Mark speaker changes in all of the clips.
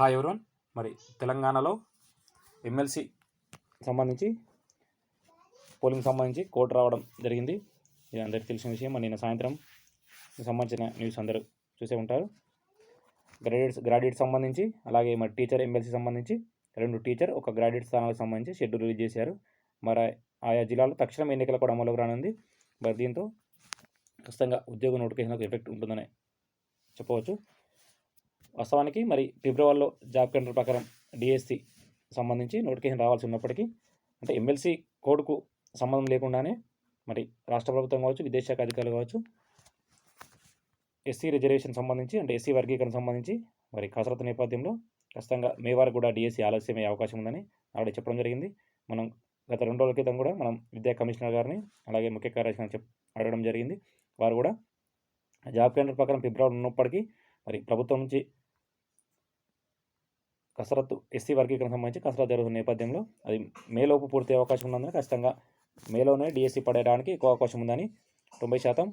Speaker 1: Hi everyone మరి తెలంగాణలో MLC సంబంధించి పోలింగ్ సంబంధించి కోర్టు రావడం జరిగింది. ఇది అందరికీ తెలిసిన విషయం. నిన్న సాయంత్రం సంబంధించిన న్యూస్ అందరూ చూసే ఉంటారు. గ్రాడ్యుయేట్స్ గ్రాడ్యుయేట్ సంబంధించి అలాగే మరి టీచర్ ఎమ్మెల్సీ సంబంధించి రెండు టీచర్ ఒక గ్రాడ్యుయేట్ స్థానాలకు సంబంధించి షెడ్యూల్ రిలీజ్ చేశారు. మరి ఆయా జిల్లాలో తక్షణం ఎన్నికలు కూడా అమలుకు రానుంది. మరి దీంతో ఖచ్చితంగా ఉద్యోగ నోటిఫికేషన్లకు ఎఫెక్ట్ ఉంటుందని చెప్పవచ్చు. వాస్తవానికి మరి ఫిబ్రవరిలో జాబ్ క్యాలెండర్ ప్రకారం డిఎస్సి సంబంధించి నోటిఫికేషన్ రావాల్సి ఉన్నప్పటికీ అంటే ఎమ్మెల్సీ కోడ్కు సంబంధం లేకుండానే మరి రాష్ట్ర ప్రభుత్వం కావచ్చు విదేశాఖ అధికారులు కావచ్చు ఎస్సీ రిజర్వేషన్ సంబంధించి అంటే ఎస్సీ వర్గీకరణ సంబంధించి మరి కసరత్తు నేపథ్యంలో ఖచ్చితంగా మే వరకు కూడా డిఎస్సి ఆలస్యమయ్యే అవకాశం ఉందని ఆవిడ చెప్పడం జరిగింది. మనం గత రెండు రోజుల క్రితం కూడా మనం విద్యా కమిషనర్ గారిని అలాగే ముఖ్య కార్యదర్శిని చెప్ అడగడం జరిగింది. వారు కూడా జాబ్ క్యాలెండర్ ప్రకారం ఫిబ్రవరి ఉన్నప్పటికీ మరి ప్రభుత్వం నుంచి కసరత్తు ఎస్సీ వర్గీకరణ సంబంధించి కసరత్తు జరుగుతున్న నేపథ్యంలో అది మేలోపు పూర్తి అవకాశం ఉన్నందున ఖచ్చితంగా మేలోనే డిఎస్సి పడేయడానికి ఎక్కువ అవకాశం ఉందని తొంభై శాతం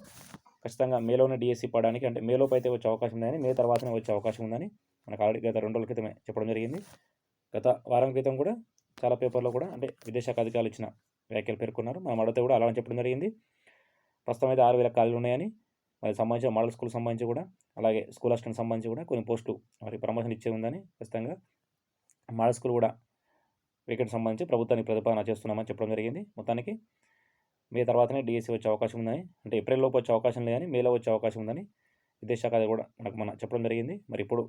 Speaker 1: ఖచ్చితంగా మేలోనే డిఎస్సి పడడానికి అంటే మేలోపు అయితే వచ్చే అవకాశం ఉందని మే తర్వాతనే వచ్చే అవకాశం ఉందని మనకు ఆల్రెడీ గత రెండు రోజుల క్రితమే చెప్పడం జరిగింది. గత వారం క్రితం కూడా చాలా పేపర్లో కూడా అంటే విదేశాఖ అధికారులు ఇచ్చిన వ్యాఖ్యలు పేర్కొన్నారు. మనం అడిగితే కూడా అలానే చెప్పడం జరిగింది. ప్రస్తుతం అయితే ఆరు వేల ఖాళీలు ఉన్నాయని మరి సంబంధించిన మోడల్ స్కూల్ సంబంధించి కూడా అలాగే స్కూల్ అసిస్టెంట్ సంబంధించి కూడా కొన్ని పోస్టులు మరి ప్రమోషన్ ఇచ్చే ఉందని ఖచ్చితంగా మోడల్ స్కూల్ కూడా వేకెంట్ సంబంధించి ప్రభుత్వానికి ప్రతిపాదన చేస్తున్నామని చెప్పడం జరిగింది. మొత్తానికి మే తర్వాతనే డిఎస్సి వచ్చే అవకాశం ఉందని అంటే ఏప్రిల్లోపు వచ్చే అవకాశం లేదని మేలో వచ్చే అవకాశం ఉందని విదేశాఖ అది కూడా మనకు మన చెప్పడం జరిగింది. మరి ఇప్పుడు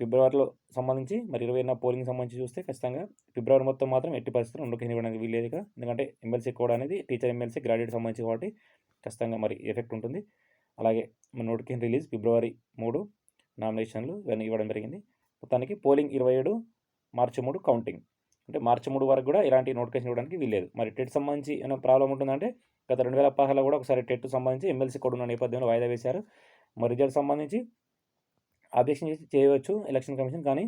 Speaker 1: ఫిబ్రవరిలో సంబంధించి మరి ఇరవై పోలింగ్ సంబంధించి చూస్తే ఖచ్చితంగా ఫిబ్రవరి మొత్తం మాత్రం ఎట్టి పరిస్థితులు రెండు ఇవ్వడానికి వీలేదు కదా. ఎందుకంటే ఎమ్మెల్సీ కూడా అనేది టీచర్ ఎమ్మెల్సీ గ్రాడ్యుయేట్ సంబంధించి కాబట్టి ఖచ్చితంగా మరి ఎఫెక్ట్ ఉంటుంది. అలాగే మన నోటిఫికేషన్ రిలీజ్ ఫిబ్రవరి మూడు నామినేషన్లు ఇవన్నీ ఇవ్వడం జరిగింది. మొత్తానికి పోలింగ్ ఇరవై ఏడు మార్చి మూడు కౌంటింగ్ అంటే మార్చి మూడు వరకు కూడా ఇలాంటి నోటిఫికేషన్ ఇవ్వడానికి వీల్లేదు. మరి టెట్ సంబంధించి ఏమైనా ప్రాబ్లం ఉంటుందంటే గత రెండు వేల పదహారులో కూడా ఒకసారి టెట్ సంబంధించి ఎమ్మెల్సీ కూడా ఉన్న నేపథ్యంలో వాయిదా వేశారు. మరి రిజల్ట్ సంబంధించి అబ్జెక్షన్ చేసి చేయవచ్చు ఎలక్షన్ కమిషన్ కానీ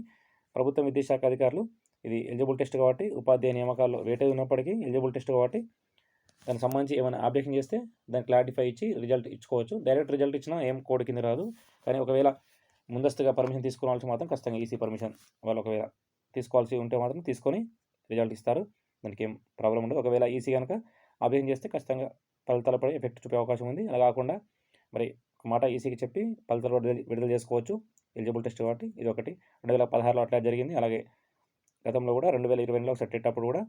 Speaker 1: ప్రభుత్వ విద్యాశాఖ అధికారులు ఇది ఎలిజిబుల్ టెస్ట్ కాబట్టి ఉపాధ్యాయ నియామకాల్లో వేటేజ్ ఉన్నప్పటికీ ఎలిజిబుల్ టెస్ట్ కాబట్టి దానికి సంబంధించి ఏమైనా అబ్జెక్షన్ చేస్తే దాన్ని క్లారిఫై ఇచ్చి రిజల్ట్ ఇచ్చుకోవచ్చు. డైరెక్ట్ రిజల్ట్ ఇచ్చినా ఏం కోడ్ కింద రాదు. కానీ ఒకవేళ ముందస్తుగా పర్మిషన్ తీసుకోవాల్సి మాత్రం ఖచ్చితంగా ఈసీ పర్మిషన్ వాళ్ళు ఒకవేళ తీసుకోవాల్సి ఉంటే మాత్రం తీసుకొని రిజల్ట్ ఇస్తారు. దానికి ఏం ప్రాబ్లం ఉండదు. ఒకవేళ ఈసీ కనుక అభ్యర్థం చేస్తే ఖచ్చితంగా ఫలితాల పై ఎఫెక్ట్ చూపే అవకాశం ఉంది. అలా కాకుండా మరి ఒక మాట ఈసీకి చెప్పి ఫలితాలు విడుదల చేసుకోవచ్చు. ఎలిజిబుల్ టెస్ట్ కాబట్టి ఇది ఒకటి. రెండు వేల పదహారులో అట్లా జరిగింది. అలాగే గతంలో కూడా రెండు వేల ఇరవైలో ఒకసారి టెట్ అప్పుడు కూడా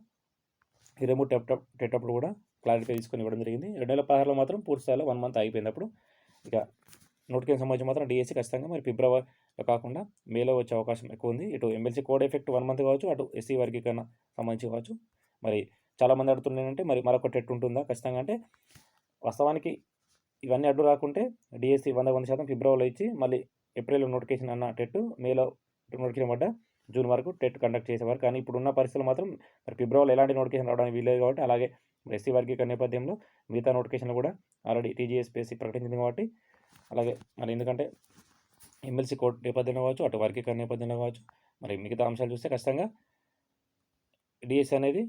Speaker 1: ఇరవై మూడు టెట్ టెట్ అప్పుడు కూడా క్లారిఫై తీసుకొని ఇవ్వడం జరిగింది. రెండు వేల పదహారులో మాత్రం పూర్తి స్థాయిలో వన్ మంత్ అయిపోయింది అప్పుడు. ఇక నోటిఫికేషన్ సంబంధించి మాత్రం డిఎస్సి ఖచ్చితంగా మరి ఫిబ్రవరిలో కాకుండా మేలో వచ్చే అవకాశం ఎక్కువ ఉంది ఇటు MLC code effect one month కావచ్చు అటు ఎస్సీ వర్గీకరణ సంబంధించి కావచ్చు. మరి చాలామంది అడుగుతున్నాయంటే మరి మరొక టెట్ ఉంటుందా? ఖచ్చితంగా అంటే వాస్తవానికి ఇవన్నీ అడ్డు రాకుంటే డిఎస్సి వంద వంద శాతం ఫిబ్రవరిలో ఇచ్చి మళ్ళీ ఏప్రిల్లో నోటిఫికేషన్ అన్న టెట్ మేలో నోటిఫికేషన్ పడ్డ జూన్ వరకు టెట్ కండక్ట్ చేసేవారు. కానీ ఇప్పుడు ఉన్న పరిస్థితులు మాత్రం మరి ఫిబ్రవరిలో ఎలాంటి నోటిఫికేషన్ రావడానికి వీలేదు కాబట్టి అలాగే ఎస్సీ వర్గీకరణ నేపథ్యంలో మిగతా నోటిఫికేషన్లు కూడా ఆల్రెడీ టీజీఎస్పీఎస్సీ ప్రకటించింది కాబట్టి అలాగే మరి ఎందుకంటే ఎమ్మెల్సీ కోర్టు నేపథ్యంలో కావచ్చు అటు వర్గీకరణ నేపథ్యంలో కావచ్చు మరి మిగతా అంశాలు చూస్తే ఖచ్చితంగా డిఎస్సి అనేది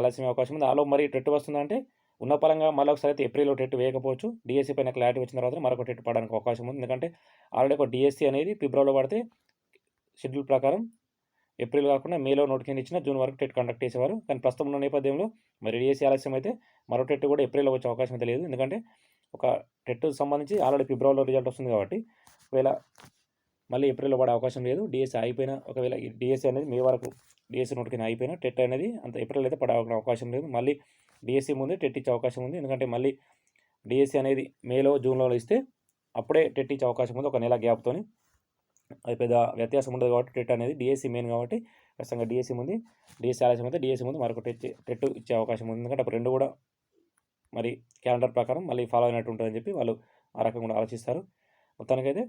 Speaker 1: ఆలస్యం అవకాశం ఉంది. ఆలో మరి టెట్ వస్తుందంటే ఉన్న పరంగా మళ్ళీ ఒకసారి అయితే ఏప్రిల్లో టెట్ వేయకపోవచ్చు. డిఎస్సీ పైన క్లారిటీ వచ్చిన తర్వాత మరొక టెట్ పడడానికి అవకాశం ఉంది. ఎందుకంటే ఆల్రెడీ ఒక డిఎస్సీ అనేది ఫిబ్రవరిలో పడితే షెడ్యూల్ ప్రకారం ఏప్రిల్ కాకుండా మేలో నోటిఫికేషన్ ఇచ్చిన జూన్ వరకు టెట్ కండక్ట్ చేసేవారు. కానీ ప్రస్తుతం ఉన్న నేపథ్యంలో మరి డిఎస్సీ ఆలస్యం అయితే మరో టెట్ కూడా ఏప్రిల్లో వచ్చే అవకాశం అయితే లేదు. ఎందుకంటే ఒక టెట్ సంబంధించి ఆల్రెడీ ఫిబ్రవరిలో రిజల్ట్ వస్తుంది కాబట్టి ఒకవేళ మళ్ళీ ఏప్రిల్లో పడే అవకాశం లేదు డిఎస్సీ అయిపోయినా ఒకవేళ డిఎస్సీ అనేది మే వరకు డిఎస్సీ నోటికి అయిపోయినా టెట్ అనేది అంత ఏప్రిల్ అయితే పడే అవకాశం లేదు. మళ్ళీ డిఎస్సీ ముందే టెట్ ఇచ్చే అవకాశం ఉంది. ఎందుకంటే మళ్ళీ డిఎస్సీ అనేది మేలో జూన్లో ఇస్తే అప్పుడే టెట్ ఇచ్చే అవకాశం ఉంది. ఒక నెల గ్యాప్తోని అది పెద్ద వ్యత్యాసం ఉండదు కాబట్టి టెట్ అనేది డిఎస్సీ మెయిన్ కాబట్టి ఖచ్చితంగా డిఎస్సీ ముందు డిఎస్సీ ఆలస్యం అయితే డిఎస్సీ ముందు మరొక టెట్ టెట్ ఇచ్చే అవకాశం ఉంది. ఎందుకంటే అప్పుడు రెండు కూడా మరి క్యాలెండర్ ప్రకారం మళ్ళీ ఫాలో అయినట్టు ఉంటుందని చెప్పి వాళ్ళు ఆ రకంగా కూడా ఆలోచిస్తారు. మొత్తానికైతే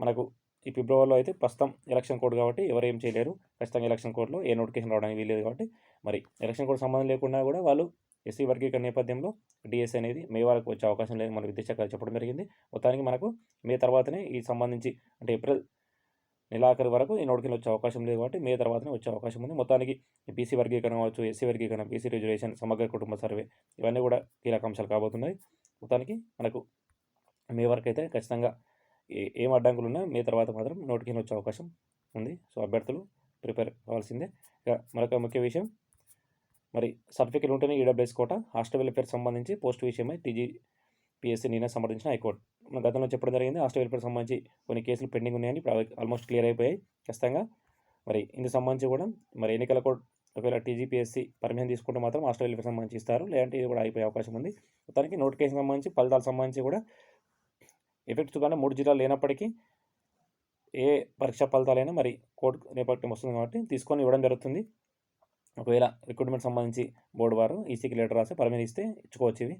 Speaker 1: మనకు ఈ ఫిబ్రవరిలో అయితే ప్రస్తుతం ఎలక్షన్ కోడ్ కాబట్టి ఎవరు ఏం చేయలేరు. ఖచ్చితంగా ఎలక్షన్ కోడ్లో ఏ నోటిఫికేషన్ రావడానికి వీలేదు కాబట్టి మరి ఎలక్షన్ కోడ్ సంబంధం లేకుండా కూడా వాళ్ళు ఎస్సీ వర్గీకరణ నేపథ్యంలో డిఎస్ అనేది మే వరకు వచ్చే అవకాశం లేదు. మన విద్యాశాఖ చెప్పడం జరిగింది. మొత్తానికి మనకు మే తర్వాతనే ఈ సంబంధించి అంటే ఏప్రిల్ నెలాఖరు వరకు ఈ నోటికి వచ్చే అవకాశం లేదు కాబట్టి మే తర్వాతనే వచ్చే అవకాశం ఉంది. మొత్తానికి బీసీ వర్గీకరణ కావచ్చు ఎస్సీ వర్గీకరణ బీసీ రిజర్వేషన్ సమగ్ర కుటుంబ సర్వే ఇవన్నీ కూడా కీలక అంశాలు కాబోతున్నాయి. మొత్తానికి మనకు మే వరకు అయితే ఖచ్చితంగా ఏ ఏం అడ్డంకులు ఉన్నా మే తర్వాత మాత్రం నోటిఫికేషన్ వచ్చే అవకాశం ఉంది. సో అభ్యర్థులు ప్రిపేర్ కావాల్సిందే. ఇక మరొక ముఖ్య విషయం మరి సర్టిఫికేట్ ఉంటేనే ఈడబ్ల్యూఎస్ కోట హాస్టల్ వెల్ఫేర్ సంబంధించి పోస్ట్ విషయమై టీజీ పిఎస్సీ నిన్న సమర్థించిన హైకోర్టు. మన గతంలో చెప్పడం జరిగింది హాస్టల్ వెల్ఫేర్ సంబంధించి కొన్ని కేసులు పెండింగ్ ఉన్నాయని ఆల్మోస్ట్ క్లియర్ అయిపోయాయి ఖచ్చితంగా. మరి ఇందుకు సంబంధించి కూడా మరి ఎన్నికల కోడ్ ఒకవేళ టీజీపీఎస్సీ పర్మిషన్ తీసుకుంటే మాత్రం హాస్టల్ వెల్ఫేర్ సంబంధించి ఇస్తారు లేదంటే ఇది కూడా అయిపోయే అవకాశం ఉంది. మొత్తానికి నోటిఫికేషన్ సంబంధించి ఫలితాలకు సంబంధించి కూడా ఎఫెక్టివ్గానే మూడు జిల్లాలు లేనప్పటికీ ఏ పరీక్ష ఫలితాలైనా మరి కోర్టు నేపథ్యం వస్తుంది కాబట్టి తీసుకొని ఇవ్వడం జరుగుతుంది. ఒకవేళ రిక్రూట్మెంట్ సంబంధించి బోర్డు వారు ఈసీకి లెటర్ రాసి పర్మిషన్ ఇస్తే ఇచ్చుకోవచ్చు ఇవి.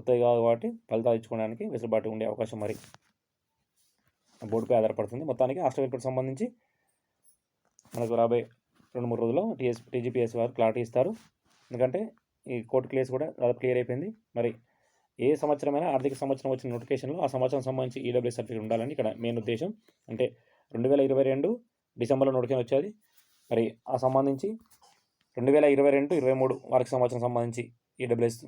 Speaker 1: కొత్తవి కాదు కాబట్టి ఫలితాలు ఇచ్చుకోవడానికి వెసులుబాటు ఉండే అవకాశం మరి. బోర్డుపై ఆధారపడుతుంది. మొత్తానికి హాస్టల్ వెల్ఫేర్ సంబంధించి మనకు రాబోయే రెండు మూడు రోజుల్లో టీఎస్ టీజీపీఎస్ వారు క్లారిటీ ఇస్తారు. ఎందుకంటే ఈ కోర్టు కేసు కూడా దాదాపు క్లియర్ అయిపోయింది. మరి ఏ సంవత్సరమైనా ఆర్థిక సంవత్సరం వచ్చిన నోటిఫికేషన్లో ఆ సంవత్సరం సంబంధించి ఈడబ్ల్యూ సర్టిఫికేట్ ఉండాలని ఇక్కడ మెయిన్ ఉద్దేశం. అంటే రెండు వేల ఇరవై రెండు డిసెంబర్లో నోటిఫికేషన్ వచ్చేది. మరి ఆ సంబంధించి రెండు వేల ఇరవై రెండు ఇరవై మూడు వారికి సంవత్సరం సంబంధించి ఈడబ్ల్యూఎస్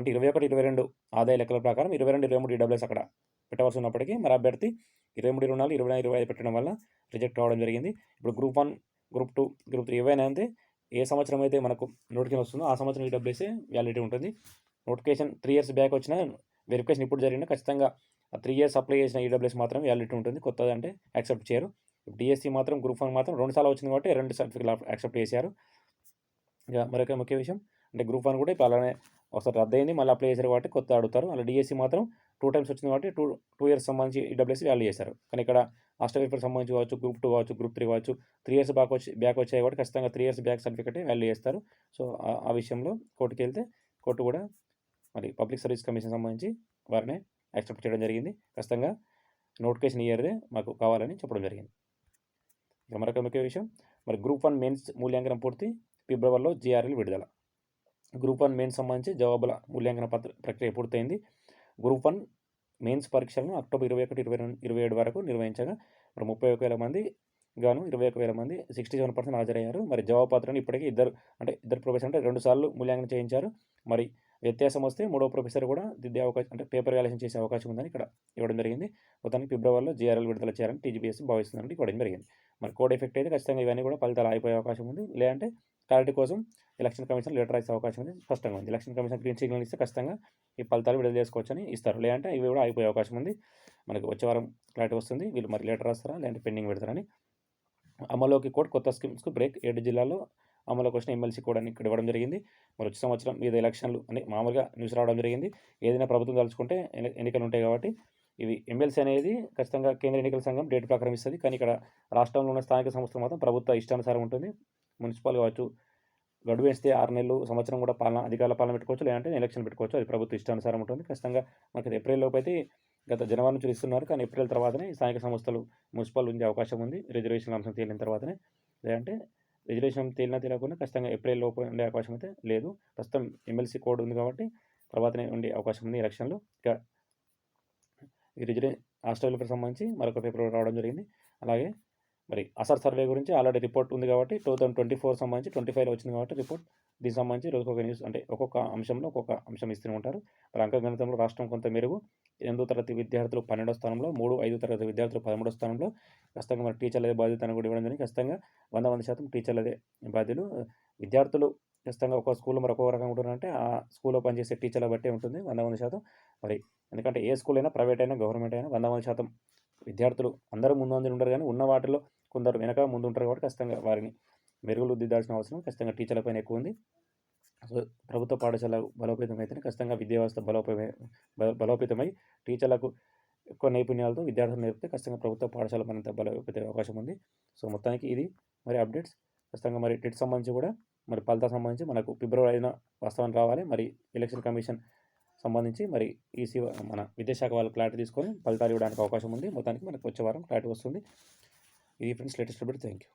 Speaker 1: అంటే ఇరవై ఒకటి ఇరవై రెండు ఆదాయ లెక్కల ప్రకారం ఇరవై రెండు ఇరవై మూడు ఈడబ్ల్యూఎస్ అక్కడ పెట్టవలసి ఉన్నప్పటికీ మరి అభ్యర్థి ఇరవై మూడు ఇరవై నాలుగు ఇరవై ఇరవై ఐదు పెట్టడం వల్ల రిజెక్ట్ అవ్వడం జరిగింది. ఇప్పుడు group one group two group three ఏవైనా అంతే ఏ సంవత్సరం అయితే మనకు నోటిఫికేషన్ వస్తుందో ఆ సంవత్సరం ఈడబ్ల్యూఎస్ఏ వ్యాలిడిటీ ఉంటుంది. నోటిఫికేషన్ త్రీ ఇయర్స్ బ్యాక్ వచ్చిన వెరిఫికేషన్ ఇప్పుడు జరిగిన ఖచ్చితంగా ఆ త్రీ ఇయర్స్ అప్లై చేసిన ఈడబ్ల్యూఎస్ మాత్రం వ్యాలిడిటీ ఉంటుంది. కొత్తది అంటే యాక్సెప్ట్ చేయరు. డిఎస్సి మాత్రం గ్రూప్ వన్ మాత్రం రెండు సార్లు వచ్చింది కాబట్టి రెండు సర్టిఫికేట్ యాక్సెప్ట్ చేశారు. ఇక మరొక ముఖ్య విషయం అంటే గ్రూప్ వన్ కూడా ఇప్పుడు అలానే ఒకసారి రద్దు అయింది మళ్ళీ అప్లై చేశారు కాబట్టి కొత్త అడుగుతారు. అలా డిఎస్సి మాత్రం టూ టైమ్స్ వచ్చింది కాబట్టి టూ టూ ఇయర్స్ సంబంధించి ఈడబ్ల్యూఎస్ వాల్యూ చేశారు. కానీ ఇక్కడ హాస్టల్ పేపర్ సంబంధించి కావచ్చు గ్రూప్ టూ కావచ్చు గ్రూప్ త్రీ కావచ్చు త్రీ ఇయర్స్ బ్యాక్ వచ్చి బ్యాక్ వచ్చాయి కాబట్టి ఖచ్చితంగా three years back certificate value చేస్తారు. సో ఆ విషయంలో కోర్టుకి వెళ్తే కోర్టు కూడా మరి పబ్లిక్ సర్వీస్ కమిషన్ సంబంధించి వారిని యాక్సెప్ట్ చేయడం జరిగింది. ఖచ్చితంగా నోటిఫికేషన్ ఇయర్దే మాకు కావాలని చెప్పడం జరిగింది. ఇక మరొక ముఖ్య విషయం మరి గ్రూప్ వన్ మెయిన్స్ మూల్యాంకనం పూర్తి ఫిబ్రవరిలో జిఆర్ఎల్ విడుదల. గ్రూప్ వన్ మెయిన్స్ సంబంధించి జవాబుల మూల్యాంకన పత్ర ప్రక్రియ పూర్తయింది. గ్రూప్ వన్ మెయిన్స్ పరీక్షలను అక్టోబర్ ఇరవై ఒకటి ఇరవై రెండు ఇరవై ఏడు వరకు నిర్వహించగా మరి ముప్పై ఒక వేల మంది గాను ఇరవై ఒక వేల మంది సిక్స్టీ సెవెన్ పర్సెంట్ హాజరయ్యారు. మరి జవాబు పాత్రను ఇప్పటికీ ఇద్దరు అంటే ఇద్దరు ప్రొఫెసర్ అంటే రెండు సార్లు మూల్యాంకనం చేయించారు. మరి వ్యత్యాసం వస్తే మూడో ప్రొఫెసర్ కూడా దిద్దే అవకాశం అంటే పేపర్ వ్యాలేషన్ చేసే అవకాశం ఉందని ఇక్కడ ఇవ్వడం జరిగింది. మొత్తానికి ఫిబ్రవరిలో జీఆర్ఎల్ విడుదల చేయాలని టీజీబీఎస్ భావిస్తుందని ఇవ్వడం జరిగింది. మరి కోడ్ ఎఫెక్ట్ అయితే ఖచ్చితంగా ఇవన్నీ కూడా ఫలితాలు అయిపోయే అవకాశం ఉంది. లేదంటే క్లారిటీ కోసం ఎలక్షన్ కమిషన్ లెటర్ రాసే అవకాశం ఉంది. స్పష్టంగా ఉంది. ఎలక్షన్ కమిషన్ గ్రీన్ సిగ్నల్ ఇస్తే ఖచ్చితంగా ఈ ఫలితాలు విడుదల చేసుకోవచ్చని ఇస్తారు. లేదంటే ఇవి కూడా అయిపోయే అవకాశం ఉంది. మనకి వచ్చే వారం క్లారిటీ వస్తుంది. వీళ్ళు మరి లెటర్ రాస్తారా? లేదంటే పెండింగ్ పెడతారని. అమలులోకి కూడా కొత్త స్కీమ్స్కు బ్రేక్ ఏడు జిల్లాల్లో అమలులోకి వచ్చిన ఎమ్మెల్సీ కూడా ఇక్కడ ఇవ్వడం జరిగింది. మరి వచ్చే సంవత్సరం మీద ఎలక్షన్లు అని మామూలుగా న్యూస్ రావడం జరిగింది. ఏదైనా ప్రభుత్వం తలుచుకుంటే ఎన్నికలు ఉంటాయి కాబట్టి ఇవి ఎమ్మెల్సీ అనేది ఖచ్చితంగా కేంద్ర ఎన్నికల సంఘం డేట్ ప్రకారం ఇస్తుంది. కానీ ఇక్కడ రాష్ట్రంలో ఉన్న స్థానిక సంస్థలు మాత్రం ప్రభుత్వ ఇష్టానుసారం ఉంటుంది. మున్సిపల్ కావచ్చు గడువు వేస్తే ఆరు నెలలు సంవత్సరం కూడా పాలన అధికారుల పాలన పెట్టుకోవచ్చు లేదంటే ఎలక్షన్ పెట్టుకోవచ్చు. అది ప్రభుత్వ ఇష్టానుసారం ఉంటుంది. ఖచ్చితంగా మనకి ఏప్రిల్లోపు అయితే గత జనవరి నుంచి ఇస్తున్నారు. కానీ ఏప్రిల్ తర్వాతనే స్థానిక సంస్థలు మున్సిపల్ ఉండే అవకాశం ఉంది. రిజర్వేషన్ అంశం తేలిన తర్వాతనే. లేదంటే రిజర్వేషన్ తేలినా తేలకుండా ఖచ్చితంగా ఏప్రిల్ లోపు ఉండే అవకాశం అయితే లేదు. ప్రస్తుతం ఎమ్మెల్సీ కోడ్ ఉంది కాబట్టి తర్వాతనే ఉండే అవకాశం ఉంది ఎలక్షన్లో. ఇక ఈ రిజర్వే హాస్టల్ సంబంధించి మరొక పేపర్ రావడం జరిగింది. అలాగే మరి అసర్ సర్వే గురించి ఆల్రెడీ రిపోర్ట్ ఉంది కాబట్టి టూ థౌసండ్ ట్వంటీ ఫోర్ సంబంధించి ట్వంటీ ఫైవ్లో వచ్చింది కాబట్టి రిపోర్ట్. దీనికి సంబంధించి రోజుకొక న్యూస్ అంటే ఒక్కొక్క అంశంలో ఒక్కొక్క అంశం ఇస్తూనే ఉంటారు. మరి అంకగణితంలో రాష్ట్రం కొంత మెరుగు. ఎనిమిదో తరగతి విద్యార్థులు పన్నెండో స్థానంలో మూడు ఐదో తరగతి విద్యార్థులు పదమూడో స్థానంలో ఖచ్చితంగా మరి టీచర్లదే బాధ్యత అని కూడా ఇవ్వడం జరిగింది. ఖచ్చితంగా వంద వంద శాతం టీచర్లదే బాధ్యులు. విద్యార్థులు ఖచ్చితంగా ఒక స్కూల్లో మరి ఒక్కొక్క రకంగా ఉంటారంటే ఆ స్కూల్లో పనిచేసే టీచర్ల బట్టే ఉంటుంది వంద వంద శాతం. మరి ఎందుకంటే ఏ స్కూల్ అయినా ప్రైవేట్ అయినా గవర్నమెంట్ అయినా వంద వంద శాతం విద్యార్థులు అందరూ ముందు ముందు ఉండరు కానీ ఉన్న వాటిలో కొందరు వెనక ముందు ఉంటారు కాబట్టి ఖచ్చితంగా వారిని మెరుగులుద్దిద్దాల్సిన అవసరం ఖచ్చితంగా టీచర్లపైన ఎక్కువ ఉంది. సో ప్రభుత్వ పాఠశాల బలోపేతం అయితేనే ఖచ్చితంగా విద్యా వ్యవస్థ బలోపేతమై బలోపేతమై టీచర్లకు ఎక్కువ నైపుణ్యాలతో విద్యార్థులు నేర్పితే ఖచ్చితంగా ప్రభుత్వ పాఠశాల మరింత బలోపేత అవకాశం ఉంది. సో మొత్తానికి ఇది మరి అప్డేట్స్ ఖచ్చితంగా మరి టెట్ సంబంధించి కూడా మరి ఫలితాలకు సంబంధించి మనకు ఫిబ్రవరి ఐదున వాస్తవం రావాలి. మరి ఎలక్షన్ కమిషన్ సంబంధించి మరి ఈసీ మన విద్యాశాఖ వాళ్ళు క్లారిటీ తీసుకొని ఫలితాలు ఇవ్వడానికి అవకాశం ఉంది. మొత్తానికి మనకు వచ్చే వారం క్లారిటీ వస్తుంది. ఇది friends latest update thank you